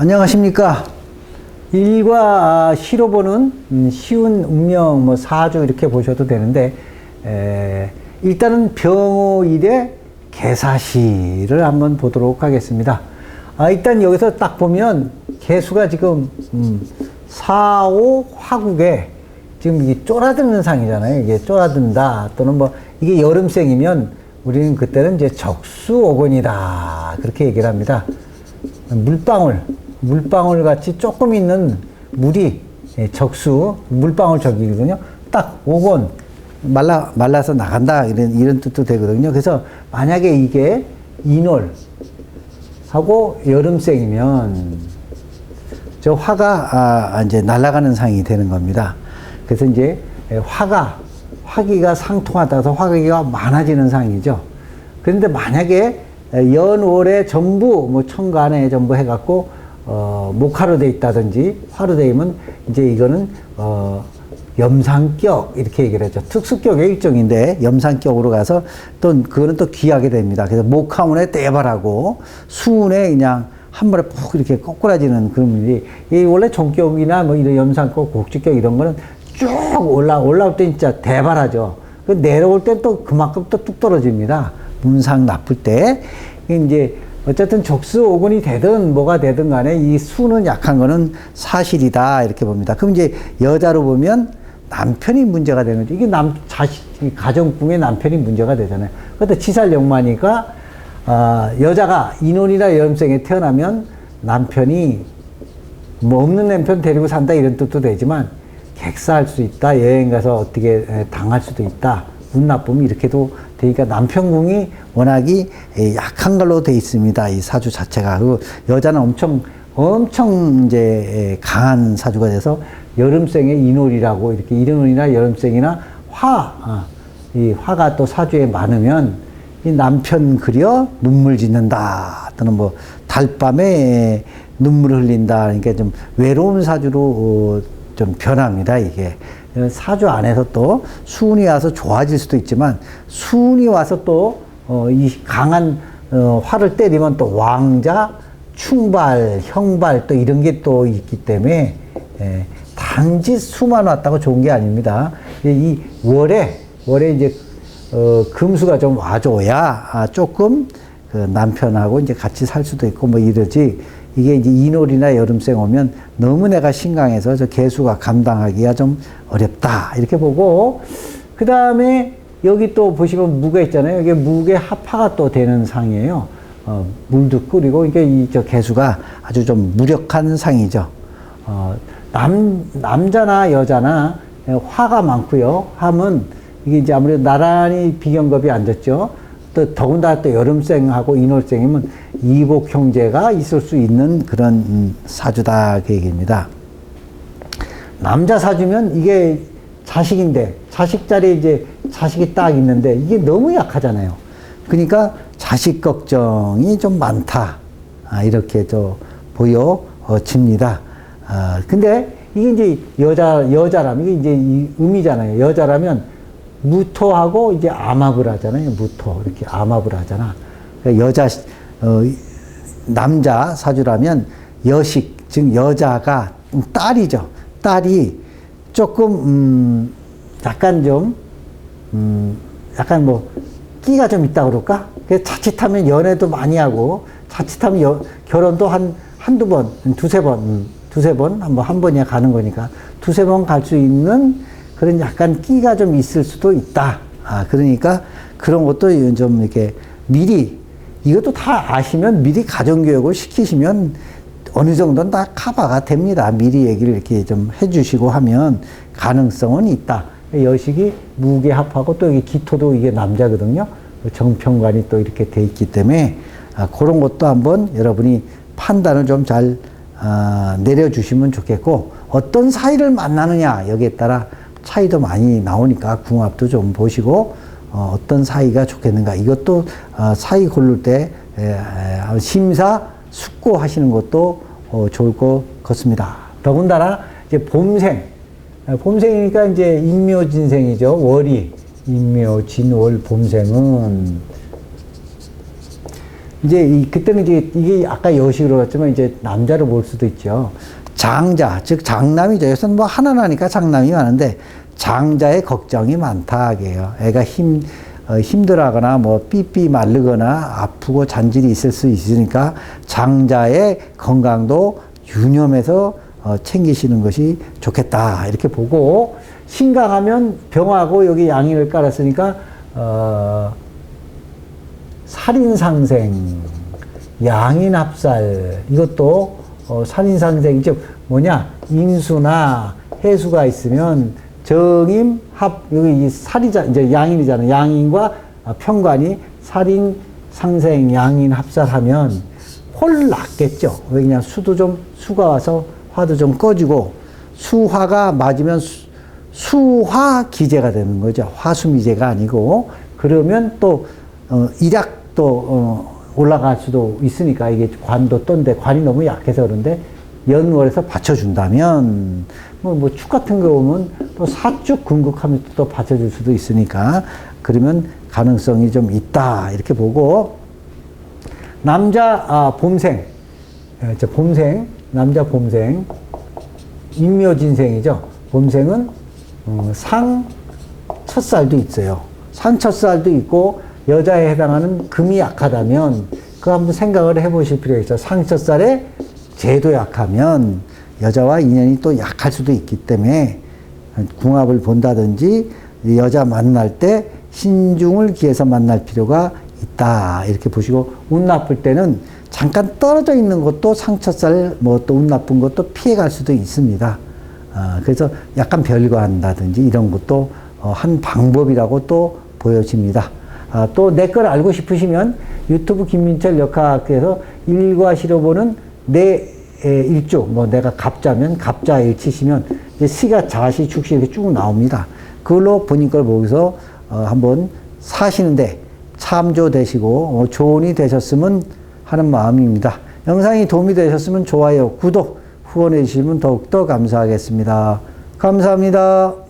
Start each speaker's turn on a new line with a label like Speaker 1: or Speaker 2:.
Speaker 1: 안녕하십니까. 일과 시로 보는 음, 쉬운 운명 뭐 사주 이렇게 보셔도 되는데 에, 일단은 병호일의 개사시를 한번 보도록 하겠습니다. 아, 일단 여기서 딱 보면 개수가 지금 음, 4, 5 화국에 지금 이게 쫄아드는 상이잖아요. 이게 쫄아든다 또는 뭐 이게 여름생이면 우리는 그때는 이제 적수오건이다 그렇게 얘기를 합니다. 물방울, 물방울 같이 조금 있는 물이 예, 적수, 물방울 적이거든요. 딱 오건 말라 말라서 나간다 이런 이런 뜻도 되거든요. 그래서 만약에 이게 인월 하고 여름생이면 저 화가 아, 이제 날아가는 상이 되는 겁니다. 그래서 이제 예, 화가 화기가 상통하다 해서 화기가 많아지는 상이죠. 그런데 만약에 연월에 전부 뭐 천간에 전부 해갖고 어, 목화로 돼 있다든지 화로 돼 있으면 이제 이거는 어, 염상격 이렇게 얘기를 하죠. 특수격의 일종인데 염상격으로 가서 또 그거는 또 귀하게 됩니다. 그래서 목화운에 떼발하고 수운에 그냥 한 번에 푹 이렇게 꼬꾸라지는 그런 일이 이 원래 종격이나 뭐 이런 염상격, 곡주격 이런 거는 쭉 올라 올라올 때 진짜 대발하죠. 그 내려올 때 또 그만큼 또 뚝 떨어집니다. 문상 나쁠 때 이제 어쨌든 적수 오건이 되든 뭐가 되든 간에 이 수는 약한 거는 사실이다 이렇게 봅니다. 그럼 이제 여자로 보면 남편이 문제가 되는 거죠. 이게 남 자식 이 가정궁의 남편이 문제가 되잖아요. 그것도 치살영마니까 아, 여자가 인혼이나 여름생에 태어나면 남편이 뭐 없는 남편 데리고 산다 이런 뜻도 되지만 객사할 수 있다 여행 가서 어떻게 에, 당할 수도 있다 운 나쁨이 이렇게도 되니까 남편궁이 워낙이 에, 약한 걸로 돼 있습니다. 이 사주 자체가. 그 여자는 엄청 엄청 이제 에, 강한 사주가 돼서 여름생의 인월이라고 이렇게 인월이나 여름생이나 화, 아, 이 화가 또 사주에 많으면 이 남편 그려 눈물 짓는다. 또는 뭐 달밤에 눈물을 흘린다. 그러니까 좀 외로운 사주로 어, 좀 변합니다 이게 사주 안에서 또 수운이 와서 좋아질 수도 있지만 수운이 와서 또 어, 이 강한 어, 화를 때리면 또 왕자 충발 형발 또 이런 게 또 있기 때문에 예, 단지 수만 왔다고 좋은 게 아닙니다. 이 월에 월에 이제 어, 금수가 좀 와줘야 아, 조금 그 남편하고 이제 같이 살 수도 있고 뭐 이러지 이게 이제 인월이나 여름생 오면 너무 내가 신강해서 저 개수가 감당하기가 좀 어렵다. 이렇게 보고 그 다음에 여기 또 보시면 무가 있잖아요. 이게 무게 합화가 또 되는 상이에요. 어, 물도 끓이고 이게 이 저 개수가 아주 좀 무력한 상이죠. 어, 남 남자나 여자나 화가 많고요. 함은 이게 이제 아무래도 나란히 비경겁이 앉았죠. 또 더군다나 또 여름생하고 인월생이면 이복 형제가 있을 수 있는 그런 음, 사주다 그 얘기입니다. 남자 사주면 이게 자식인데 자식 자리에 이제 자식이 딱 있는데 이게 너무 약하잖아요. 그러니까 자식 걱정이 좀 많다. 아, 이렇게 저 보여집니다. 아, 근데 이게 이제 여자 여자라면 이게 이제 이 음이잖아요. 여자라면 무토하고 이제 암합을 하잖아요. 무토 이렇게 암합을 하잖아. 그러니까 여자 어, 남자 사주라면 여식 즉 여자가 딸이죠. 딸이 조금 음, 약간 좀 음, 약간 뭐 끼가 좀 있다 그럴까? 그 자칫하면 연애도 많이 하고 자칫하면 여, 결혼도 한 한두 번, 두세 번, 음, 두세 번, 한 번, 한 번이야 가는 거니까 두세 번 갈 수 있는 그런 약간 끼가 좀 있을 수도 있다. 아, 그러니까 그런 것도 좀 이렇게 미리 이것도 다 아시면 미리 가정교육을 시키시면 어느 정도는 다 커버가 됩니다. 미리 얘기를 이렇게 좀 해주시고 하면 가능성은 있다. 여식이 무게합하고 또 여기 기토도 이게 남자거든요. 정평관이 또 이렇게 돼 있기 때문에 아, 그런 것도 한번 여러분이 판단을 좀잘 아, 내려주시면 좋겠고 어떤 사이를 만나느냐 여기에 따라 차이도 많이 나오니까 궁합도 좀 보시고 어, 떤 사이가 좋겠는가 이것도 어, 사이 고를 때 심사 숙고하시는 것도 어, 좋을 것 같습니다. 더군다나 이제 봄생 에, 봄생이니까 이제 인묘진생이죠 월이 인묘진월 봄생은 이제 이, 그때는 이제 이게 아까 여식으로 봤지만 이제 남자로 볼 수도 있죠. 장자, 즉 장남이죠. 여기서는 뭐 하나나니까 장남이 많은데 장자의 걱정이 많다 하게요. 애가 힘 어, 힘들어하거나 뭐 삐삐 마르거나 아프고 잔질이 있을 수 있으니까 장자의 건강도 유념해서 어, 챙기시는 것이 좋겠다 이렇게 보고 신강하면 병하고 여기 양인을 깔았으니까 어, 살인상생, 양인합살 이것도 어, 살인상생 즉 뭐냐 인수나 해수가 있으면 정임 합 여기 이 살이자 이제 양인이잖아요. 양인과 아, 평관이 살인 상생 양인 합살하면 홀 났겠죠. 왜 그냥 수도 좀 수가 와서 화도 좀 꺼지고 수화가 맞으면 수, 수화 기제가 되는 거죠. 화수미제가 아니고 그러면 또 어, 일약도 어, 올라갈 수도 있으니까 이게 관도 떤데 관이 너무 약해서 그런데 연월에서 받쳐준다면 뭐, 뭐 축 같은 거 오면 또 사축 궁극하면 또 받쳐줄 수도 있으니까 그러면 가능성이 좀 있다 이렇게 보고 남자 아, 봄생 예, 저 봄생 남자 봄생 인묘진생이죠. 봄생은 어, 상 첫살도 있어요. 상 첫살도 있고 여자에 해당하는 금이 약하다면 그 한번 생각을 해보실 필요가 있어요. 상 첫살에 재도 약하면 여자와 인연이 또 약할 수도 있기 때문에 궁합을 본다든지 이 여자 만날 때 신중을 기해서 만날 필요가 있다 이렇게 보시고 운 나쁠 때는 잠깐 떨어져 있는 것도 상처살 뭐 또 운 나쁜 것도 피해갈 수도 있습니다. 아, 그래서 약간 별거한다든지 이런 것도 어, 한 방법이라고 또 보여집니다. 아, 또내 걸 알고 싶으시면 유튜브 김민철 역학에서 일과 시로보는 내 에, 일조, 뭐 내가 갑자면 갑자일 치시면 시가 자시 축시 이렇게 쭉 나옵니다. 그걸로 본인 걸 보고서 어, 한번 사시는데 참조되시고 어, 조언이 되셨으면 하는 마음입니다. 영상이 도움이 되셨으면 좋아요, 구독, 후원해 주시면 더욱더 감사하겠습니다. 감사합니다.